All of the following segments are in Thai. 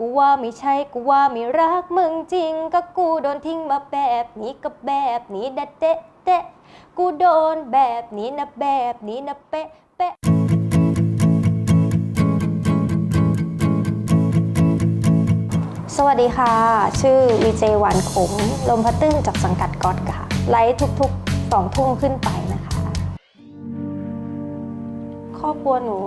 กูว่าไม่ใช่กูว่าไม่รักมึงจริง ก็กูโดนทิ้งมาแบบนี้ก็แบบนี้นะเตะเตะกูโดนแบบนี้นะแบบนี้นะเป๊ะเป๊ะสวัสดีค่ะ ชื่อวีเจวันขมลมพัดตึ้งจากสังกัดก๊อตค่ะ ไลฟ์ทุกๆสองทุ่มขึ้นไปนะคะ ครอบครัวหนู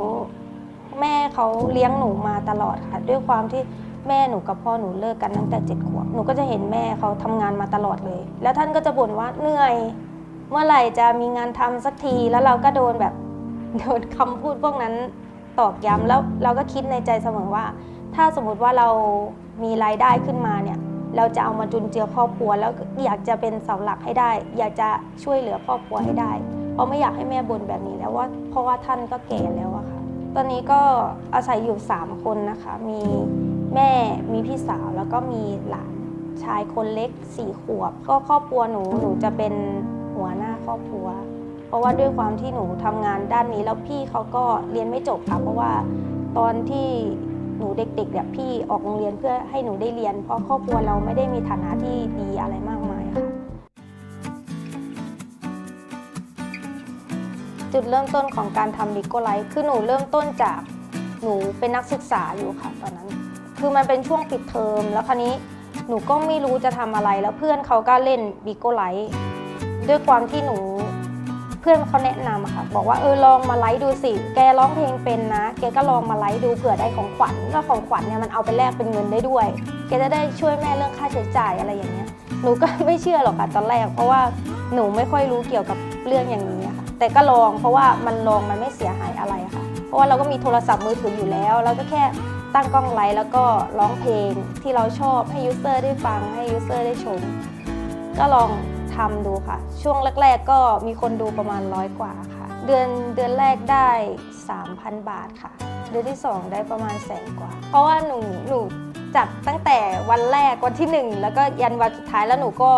แม่เขาเลี้ยงหนูมาตลอดค่ะ ด้วยความที่แม่หนูกับพ่อหนูเลิกกันตั้งแต่เจ็ดขวบหนูก็จะเห็นแม่เขาทำงานมาตลอดเลย แล้วท่านก็จะบ่นว่าเหนื่อย เมื่อไหร่จะมีงานทำสักทีแล้วเราก็โดนแบบโดนคำพูดพวกนั้นตอกย้ำแล้วเราก็คิดในใจเสมอว่า ถ้าสมมติว่าเรามีรายได้ขึ้นมาเนี่ยเราจะเอามาจุนเจือครอบครัว แล้วอยากจะเป็นเสาหลักให้ได้ อยากจะช่วยเหลือครอบครัวให้ได้ เพราะไม่อยากให้แม่บ่นแบบนี้แล้วว่าเพราะว่าท่านก็แก่แล้วอะค่ะ ตอนนี้ก็อาศัยอยู่ 3 คนนะคะ มีแม่มีพี่สาวแล้วก็มีหลานชายคนเล็ก4ขวบ ก็ครอบครัวหนูหนูจะเป็นหัวหน้าครอบครัว เพราะว่าด้วยความที่หนูทำงานด้านนี้แล้วพี่เขาก็เรียนไม่จบค่ะ เพราะว่าตอนที่หนูเด็กๆเนี่ยพี่ออกโรงเรียนเพื่อให้หนูได้เรียน เพราะครอบครัวเราไม่ได้มีฐานะที่ดีอะไรมาก จุดเริ่มต้นของการทำบิโกไลท์คือหนูเริ่มต้นจากหนูเป็นนักศึกษาอยู่ค่ะตอนนั้น คือมันเป็นช่วงปิดเทอม แล้วคราวนี้หนูก็ไม่รู้จะทำอะไรแล้วเพื่อนเขาก็เล่นบิโกไลท์ด้วยความที่หนูเพื่อนเขาแนะนำค่ะ บอกว่าเออลองมาไลฟ์ดูสิ แกร้องเพลงเป็นนะ แกก็ลองมาไลฟ์ดูเผื่อได้ของขวัญแล้วของขวัญเนี่ยมันเอาไปแลกเป็นเงินได้ด้วย แกจะได้ช่วยแม่เรื่องค่าใช้จ่ายอะไรอย่างเงี้ย หนูก็ไม่เชื่อหรอกค่ะตอนแรก เพราะว่าหนูไม่ค่อยรู้เกี่ยวกับเรื่องอย่างนี้ค่ะ แต่ก็ลองเพราะว่ามันลองมันไม่เสียหายอะไรค่ะ เพราะว่าเราก็มีโทรศัพท์มือถืออยู่แล้ว เราก็แค่ตั้งกล้องไลฟ์แล้วก็ร้องเพลงที่เราชอบให้ยูเซอร์ได้ฟังให้ยูเซอร์ได้ชม ก็ลองทำดูค่ะ ช่วงแรก ๆ ก็มีคนดูประมาณร้อยกว่าค่ะ เดือนเดือนแรกได้ 3,000 บาทค่ะ เดือนที่ 2 ได้ประมาณแสนกว่า เพราะว่าหนูหนูจัดตั้งแต่วันแรกวันที่ 1 แล้วก็ยันวันสุดท้ายแล้วหนูก็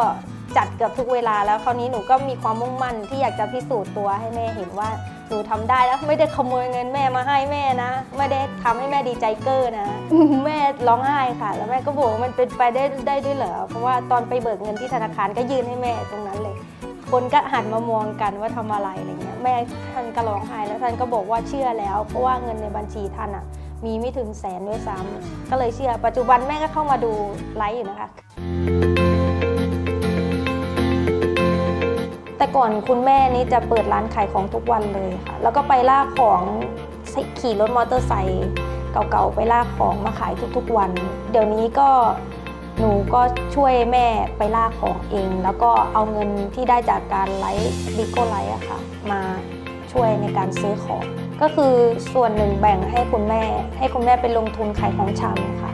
จัดเกือบทุกเวลาแล้วคราวนี้หนูก็มีความมุ่งมั่นที่อยากจะพิสูจน์ตัวให้แม่เห็นว่าหนูทำได้แล้วไม่ได้ขโมยเงินแม่มาให้แม่นะ ไม่ได้ทำให้แม่ดีใจเกอร์นะ แม่ร้องไห้ค่ะ แล้วแม่ก็บอกว่ามันเป็นไปได้ได้ด้วยเหรอเพราะว่าตอนไปเบิกเงินที่ธนาคารก็ยื่นให้แม่ตรงนั้นเลย คนก็หันมามองกันว่าทำอะไรอะไรเงี้ยแม่ท่านก็ร้องไห้แล้วท่านก็บอกว่าเชื่อแล้ว เพราะว่าเงินในบัญชีท่านอะ มีไม่ถึงแสนด้วยซ้ำก็เลยเชื่อปัจจุบันแม่ก็เข้ามาดูไลฟ์อยู่นะคะ แต่ก่อนคุณแม่นี่จะเปิดร้านขายของทุกวันเลยค่ะ แล้วก็ไปลากของขี่รถมอเตอร์ไซค์เก่าๆไปลากของมาขายทุกๆวัน เดี๋ยวนี้ก็หนูก็ช่วยแม่ไปลากของเอง แล้วก็เอาเงินที่ได้จากการไลฟ์บิโก้ไลฟ์อะค่ะ มาช่วยในการซื้อของ ก็คือส่วนหนึ่งแบ่งให้คุณแม่ ให้คุณแม่ไปลงทุนขายของชำค่ะ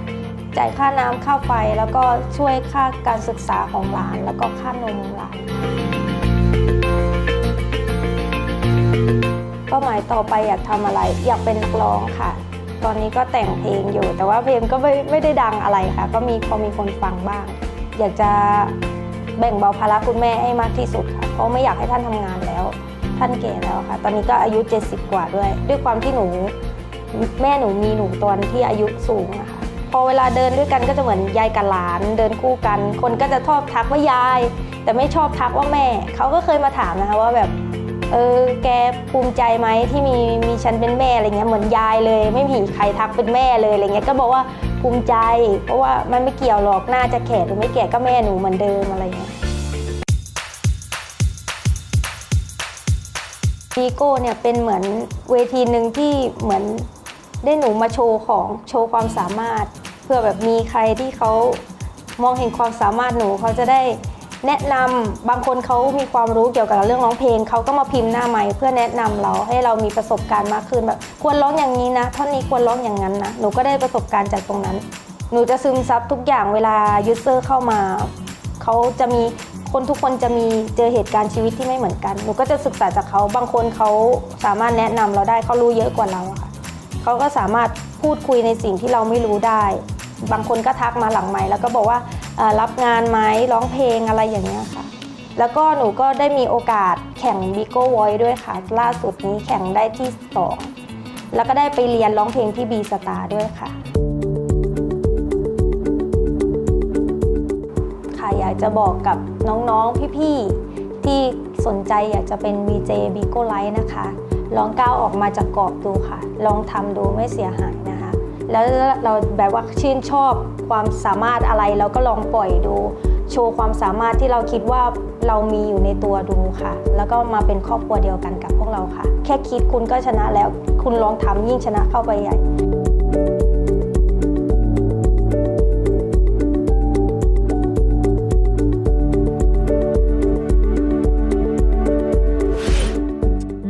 จ่ายค่าน้ำค่าไฟแล้วก็ช่วยค่าการศึกษาของหลาน แล้วก็ค่านมหลานาหมายต่อไปอยากทำอะไร อยากเป็นนักร้องค่ะ ตอนนี้ก็แต่งเพลงอยู่ แต่ว่าเพลงก็ไม่ไม่ได้ดังอะไรค่ะ ก็มีพอมีคนฟังบ้าง อยากจะแบ่งเบาภาระคุณแม่ให้มากที่สุดค่ะ เพราะไม่อยากให้ท่านทำงานแล้ว ท่านแก่แล้วค่ะ ตอนนี้ก็อายุ 70 กว่าด้วย ด้วยความที่หนูแม่หนูมีหนูตอนที่อายุสูงนะคะพอเวลาเดินด้วยกันก็จะเหมือนยายกับหลาน เดินคู่กัน คนก็จะชอบทักว่ายาย แต่ไม่ชอบทักว่าแม่ เขาก็เคยมาถามนะคะว่าแบบ เออแกภูมิใจไหมที่มีมีฉันเป็นแม่อะไรเงี้ยเหมือนยายเลย ไม่มีใครทักเป็นแม่เลยอะไรเงี้ยก็บอกว่าภูมิใจ เพราะว่ามันไม่เกี่ยวหรอกหน้าจะแก่หรือไม่แก่ก็แม่หนูเหมือนเดิมอะไรเงี้ยวีโก้เนี่ยเป็นเหมือนเวทีหนึ่งที่เหมือนได้หนูมาโชว์ของโชว์ความสามารถ เพื่อแบบมีใครที่เขามองเห็นความสามารถหนูเขาจะได้ แนะนำบางคนเขามีความรู้เกี่ยวกับเรื่องร้องเพลงเขาก็มาพิมพ์หน้าไมค์เพื่อแนะนำเราให้เรามีประสบการณ์มากขึ้นแบบ ควรร้องอย่างนี้นะท่อนนี้ควรร้องอย่างนั้นนะหนูก็ได้ประสบการณ์จากตรงนั้น หนูจะซึมซับทุกอย่างเวลายูเซอร์เข้ามาเขาจะมีคนทุกคนจะมีเจอเหตุการณ์ชีวิตที่ไม่เหมือนกันหนูก็จะศึกษาจากเขาบางคนเขาสามารถแนะนำเราได้เขารู้เยอะกว่าเราอะค่ะเขาก็สามารถพูดคุยในสิ่งที่เราไม่รู้ได้ บางคนก็ทักมาหลังไมค์แล้วก็บอกว่า รับงานไหมร้องเพลงอะไรอย่างเงี้ยค่ะ แล้วก็หนูก็ได้มีโอกาสแข่ง Bico Voice ด้วยค่ะ ล่าสุดนี้แข่งได้ที่สองแล้วก็ได้ไปเรียนร้องเพลงที่ B Star ด้วยค่ะค่ะอยากจะบอกกับน้องๆพี่ๆที่สนใจอยากจะเป็น VJ b i g o l i g h t นะคะ ลองก้าวออกมาจากกรอบดูค่ะ ลองทำดูไม่เสียหายนะคะ แล้วเราแบบว่าชื่นชอบ ความสามารถอะไรเราก็ลองปล่อยดู โชว์ความสามารถที่เราคิดว่าเรามีอยู่ในตัวดูค่ะ แล้วก็มาเป็นครอบครัวเดียวกันกับพวกเราค่ะ แค่คิดคุณก็ชนะแล้ว คุณลองทำยิ่งชนะเข้าไปใหญ่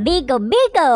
Bigo Bigo